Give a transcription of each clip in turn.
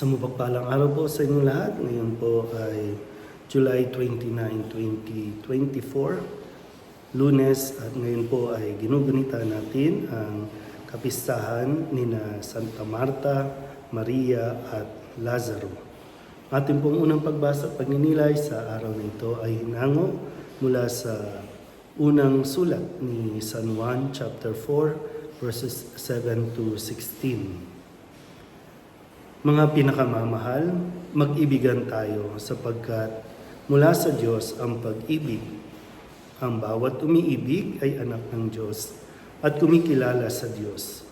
Sa mapagpalang araw po sa inyong lahat. Ngayon po ay July 29, 2024, lunes at ngayon po ay ginugunita natin ang kapistahan ni na Santa Marta, Maria at Lazaro. Ating pong unang pagbasa pagninilay sa araw na ito ay hinango mula sa unang sulat ni San Juan chapter 4 verses 7 to 16. Mga pinakamamahal, mag-ibigan tayo sapagkat mula sa Diyos ang pag-ibig. Ang bawat umiibig ay anak ng Diyos at kumikilala sa Diyos.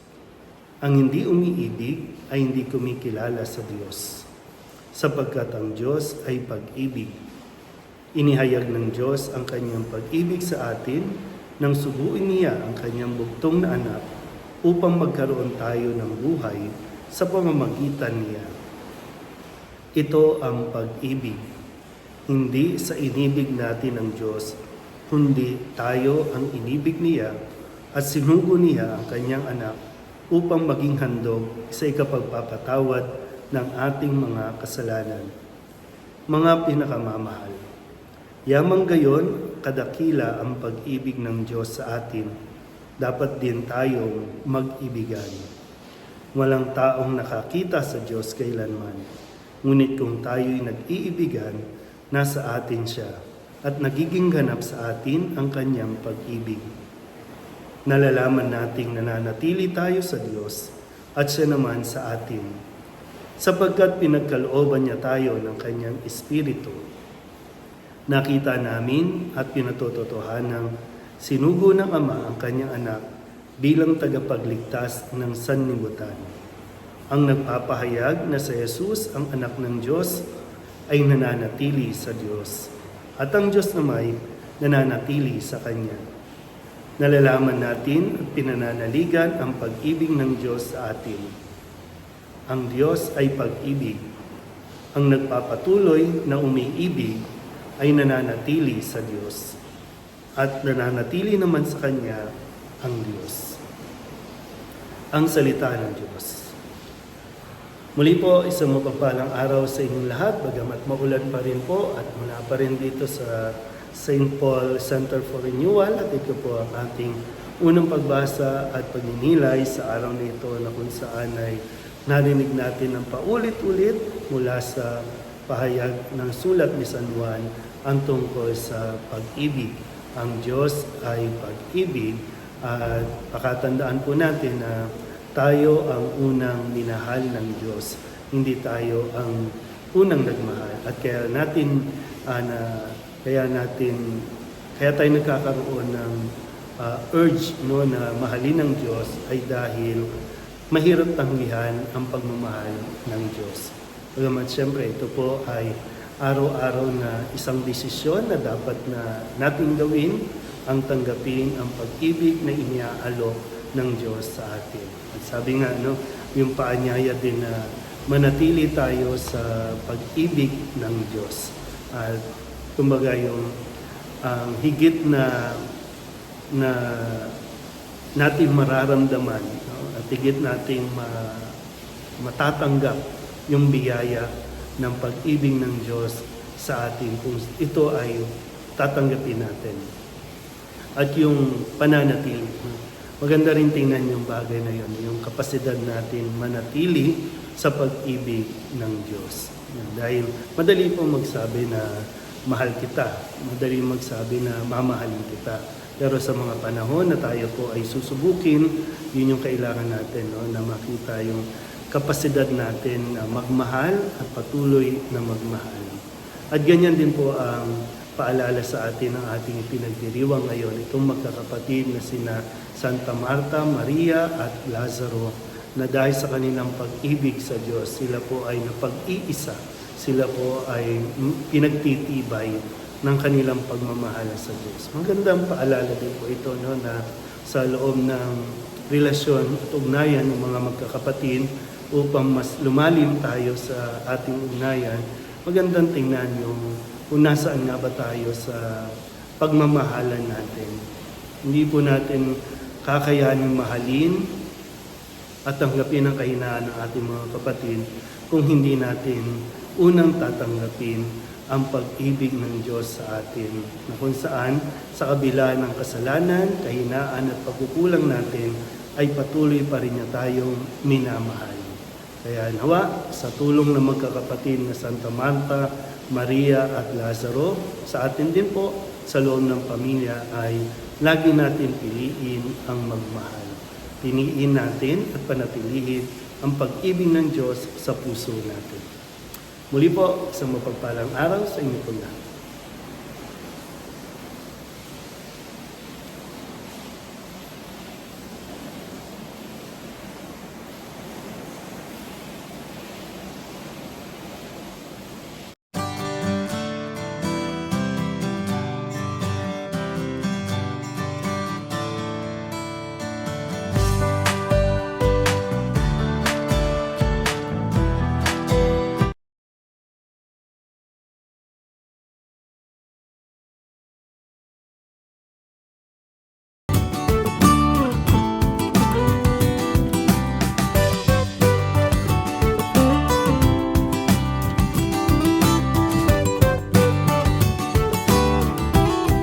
Ang hindi umiibig ay hindi kumikilala sa Diyos sapagkat ang Diyos ay pag-ibig. Inihayag ng Diyos ang kanyang pag-ibig sa atin nang subuin niya ang kanyang bugtong na anak upang magkaroon tayo ng buhay sa pamamagitan niya. Ito ang pag-ibig. Hindi sa inibig natin ng Diyos, kundi tayo ang inibig niya at sinugo niya ang kanyang anak upang maging handog sa ikapagpapatawad ng ating mga kasalanan. Mga pinakamamahal, yamang gayon kadakila ang pag-ibig ng Diyos sa atin, dapat din tayong mag-ibigan. Walang taong nakakita sa Diyos kailanman. Ngunit kung tayo'y nag-iibigan, nasa atin siya at nagiging ganap sa atin ang kanyang pag-ibig. Nalalaman nating nananatili tayo sa Diyos at siya naman sa atin. Sapagkat pinagkalooban niya tayo ng kanyang Espiritu. Nakita namin at pinatototohanang sinugo ng Ama ang kanyang anak bilang tagapagligtas ng sanlibutan. Ang nagpapahayag na sa Jesus ang anak ng Diyos ay nananatili sa Diyos at ang Diyos naman nananatili sa Kanya. Nalalaman natin at pinananaligan ang pag-ibig ng Diyos sa atin. Ang Diyos ay pag-ibig. Ang nagpapatuloy na umiibig ay nananatili sa Diyos at nananatili naman sa Kanya ang Diyos. Ang salita ng Diyos. Muli po, isang mapagpalang araw sa inyong lahat, bagamat maulan pa rin po at mula pa rin dito sa St. Paul Center for Renewal at ito po ang ating unang pagbasa at pagninilay sa araw na ito na kung saan ay narinig natin ng paulit-ulit mula sa pahayag ng sulat ni San Juan ang tungkol sa pag-ibig. Ang Diyos ay pag-ibig at pakatandaan po natin na tayo ang unang minahal ng Diyos. Hindi tayo ang unang nagmahal. At kaya natin ah, na kaya natin kaya tayo nagkakaroon ng ah, urge no na mahalin ng Diyos ay dahil mahirap tanggihan ang pagmamahal ng Diyos. Bagamat siyempre ito po ay araw-araw na isang desisyon na dapat na nating gawin ang tanggapin ang pag-ibig na iniaalok ng Diyos sa atin. At sabi nga, no, yung paanyaya din na manatili tayo sa pag-ibig ng Diyos. At kumbaga yung ang higit na na natin mararamdaman no? at higit nating ma, matatanggap yung biyaya ng pag-ibig ng Diyos sa atin kung ito ay tatanggapin natin. At yung pananatili. Maganda rin tingnan yung bagay na yun, yung kapasidad natin manatili sa pag-ibig ng Diyos. Dahil madali po magsabi na mahal kita, madali magsabi na mamahalin kita. Pero sa mga panahon na tayo po ay susubukin, yun yung kailangan natin, no? na makita yung kapasidad natin na magmahal at patuloy na magmahal. At ganyan din po ang paalala sa atin ng ating pinagdiriwang ngayon, itong magkakapatid na sina Santa Marta, Maria at Lazaro na dahil sa kanilang pag-ibig sa Diyos, sila po ay napag-iisa. Sila po ay pinagtitibay ng kanilang pagmamahala sa Diyos. Magandang paalala din po ito no, na sa loob ng relasyon at ugnayan ng mga magkakapatid upang mas lumalim tayo sa ating ugnayan, magandang tingnan yung kung nasaan nga ba tayo sa pagmamahalan natin. Hindi po natin kakayanin mahalin at tanggapin ang kahinaan ng ating mga kapatid kung hindi natin unang tatanggapin ang pag-ibig ng Diyos sa atin na kung saan sa kabila ng kasalanan, kahinaan at pagkukulang natin ay patuloy pa rin niya tayong minamahal. Kaya nawa, sa tulong ng magkakapatid na Santa Marta, Maria at Lazaro, sa atin din po, sa loob ng pamilya ay lagi natin piliin ang magmahal. Piniin natin at panatilihin ang pag-ibig ng Diyos sa puso natin. Muli po, sa mapagpalang araw sa inyo po lahat.